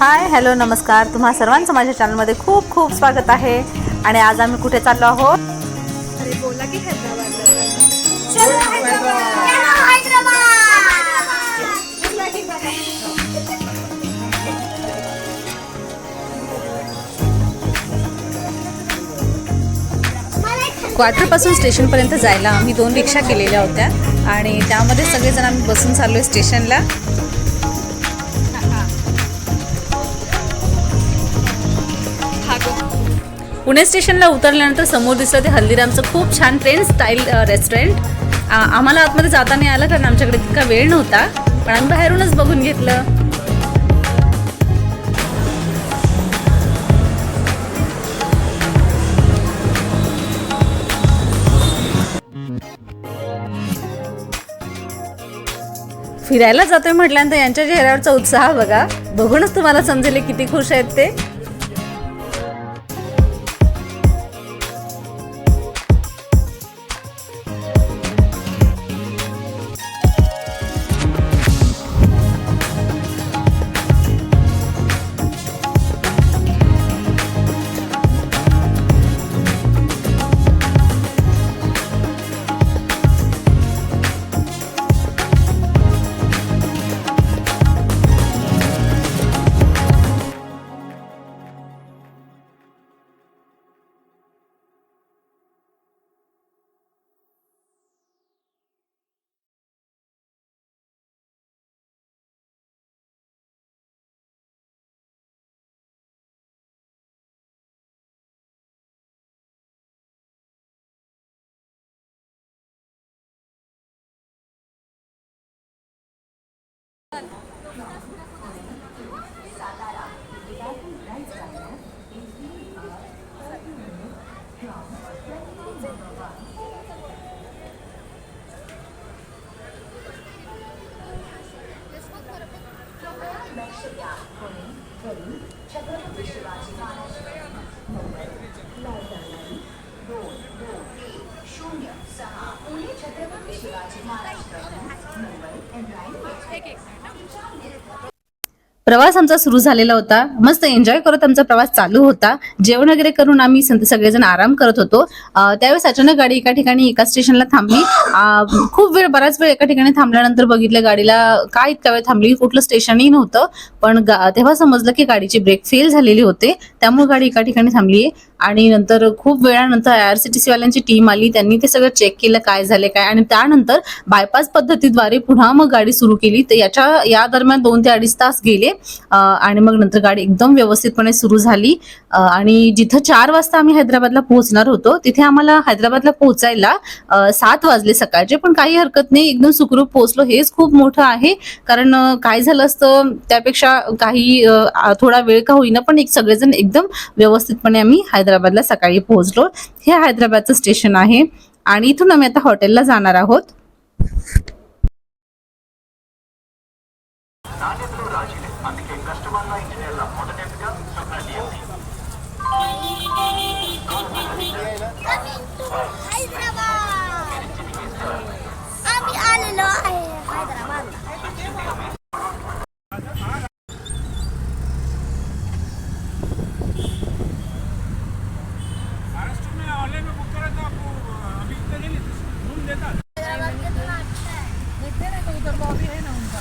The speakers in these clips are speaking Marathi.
हाय हॅलो नमस्कार. तुम्हा सर्वांचं माझ्या चॅनलमध्ये खूप खूप स्वागत आहे. आणि आज आम्ही कुठे चाललो आहोत? अरे बोला की क्वार्टरपासून स्टेशनपर्यंत जायला आम्ही दोन रिक्षा केलेल्या होत्या. आणि त्यामध्ये सगळेजण आम्ही बसून चाललो आहे स्टेशनला. पुणे स्टेशनला उतरल्यानंतर समोर दिसलं ते हल्दीरामचं खूप छान ट्रेन स्टाईल रेस्टॉरंट आम्हाला आतमध्ये जाता नाही आलं कारण आमच्याकडे तितका वेळ नव्हता पण आम्ही बाहेरूनच बघून घेतलं. फिरायला जातोय म्हटल्यानंतर यांच्या चेहऱ्यावरचा उत्साह बघा. बघूनच तुम्हाला समजेल किती खुश आहेत ते. छत्रपती शिवाजी महाराज दोन दोन एक शून्य सहा पुणे छत्रपती शिवाजी महाराज नंबर प्रवास आमचा सुरू झालेला होता. मस्त एन्जॉय करत आमचा प्रवास चालू होता. जेवण वगैरे करून आम्ही सगळेजण आराम करत होतो. त्यावेळेस अचानक गाडी एका ठिकाणी एका स्टेशनला थांबली. खूप वेळ बराच वेळ एका ठिकाणी थांबल्यानंतर बघितलं गाडीला काय इतका वेळ थांबली कुठलं स्टेशनही नव्हतं. पण तेव्हा समजलं की गाडीची ब्रेक फेल झालेली होते. त्यामुळे गाडी एका ठिकाणी थांबली आहे आणि नंतर खूप वेळानंतर I R C T C वाल्यांची team आली. त्यांनी ते सगळं चेक केलं काय झाले काय? आणि त्यानंतर बायपास पद्धतीद्वारे पुन्हा मग गाडी सुरू केली. तर याच्या या दरम्यान दोन ते अडीच तास गेले आणि मग नंतर गाडी एकदम व्यवस्थितपणे सुरू झाली. आणि जिथं चार वाजता आम्ही हैदराबादला पोहोचणार होतो तिथे आम्हाला हैदराबादला पोहोचायला सात वाजले सकाळचे. पण काही हरकत नाही. एकदम सुखरूप पोहोचलो. हेच खूप मोठं आहे. कारण काय झालं असतं त्यापेक्षा काही थोडा वेळ का होईना पण एक सगळेजण एकदम व्यवस्थितपणे आम्ही हैदराबादला सकाळी पोहोचलो. हे हैदराबादचं स्टेशन आहे आणि इथून आम्ही आता हॉटेलला जाणार आहोत हैदराबाद आम्ही आलेलो आहे हैदराबादला महाराष्ट्र में ऑनलाइन में बुक करा तो आपको अभी इतना नहीं रूम देता देखते ना तो उधर लॉबी है ना उनका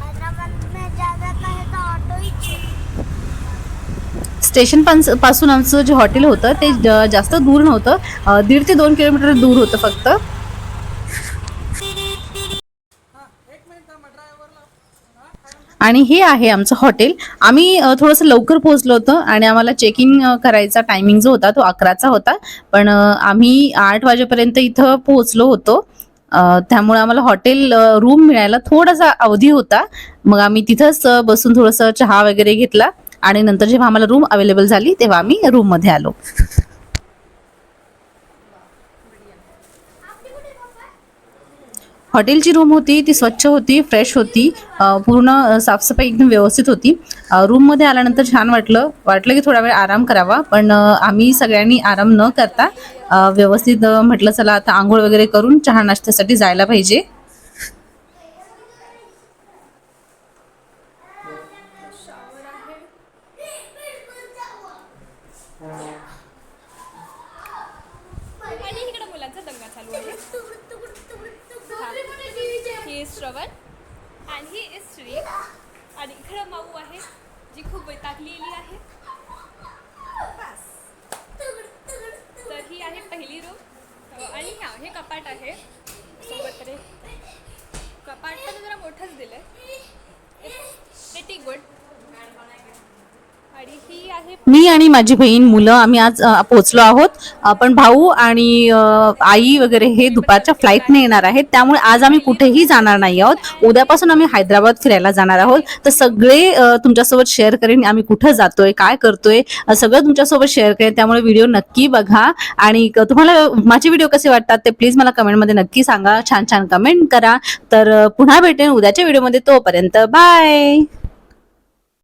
हैदराबाद में ज्यादा कहे तो ऑटो ही चाहिए स्टेशन पास- पासून आमचं जे हॉटेल होतं ते जास्त दूर नव्हतं. दीड ते दोन किलोमीटर दूर होतं फक्त. आणि हे आहे आमचं हॉटेल. आम्ही थोडंसं लवकर पोहोचलो होतो आणि आम्हाला चेक इन करायचा टायमिंग जो होता तो अकराचा होता. पण आम्ही आठ वाजेपर्यंत इथं पोहोचलो होतो. त्यामुळे आम्हाला हॉटेल रूम मिळायला थोडासा अवधी होता. मग आम्ही तिथंच बसून थोडंसं चहा वगैरे घेतला. आणि नंतर जेव्हा आम्हाला रूम अवेलेबल झाली तेव्हा आम्ही रूममध्ये आलो. हॉटेलची रूम होती ती स्वच्छ होती फ्रेश होती पूर्ण साफसफाई एकदम व्यवस्थित होती. रूममध्ये आल्यानंतर छान वाटलं वाटलं की थोडा वेळ आराम करावा पण आम्ही सगळ्यांनी आराम न करता व्यवस्थित म्हटलं चला आता आंघोळ वगैरे करून चहा नाश्त्यासाठी जायला पाहिजे. आणि इकडे मुलांचा दंगा चालू आहे. ही इज आणि ही इज आणि इकडं माऊ आहे जी खूप वैतागलेली आहे. तर ही आहे पहिली रूम आणि हे कपाट आहे. सोबत कपाट पण जरा मोठंच दिलं इट्स वेटी गुड मी आणि माझी बहीण मुलं आम्ही आज पोहोचलो आहोत. पण भाऊ आणि आई वगैरे हे दुपारच्या फ्लाईटने येणार आहेत. त्यामुळे आज आम्ही कुठेही जाणार नाही आहोत. उद्यापासून आम्ही हैदराबाद फिरायला जाणार आहोत. तर सगळे तुमच्यासोबत शेअर करेन आम्ही कुठं जातोय काय करतोय सगळं तुमच्यासोबत शेअर करेन. त्यामुळे व्हिडिओ नक्की बघा. आणि तुम्हाला माझे व्हिडिओ कसे वाटतात ते प्लीज मला कमेंटमध्ये नक्की सांगा. छान छान कमेंट करा. तर पुन्हा भेटेन उद्याच्या व्हिडिओमध्ये तोपर्यंत बाय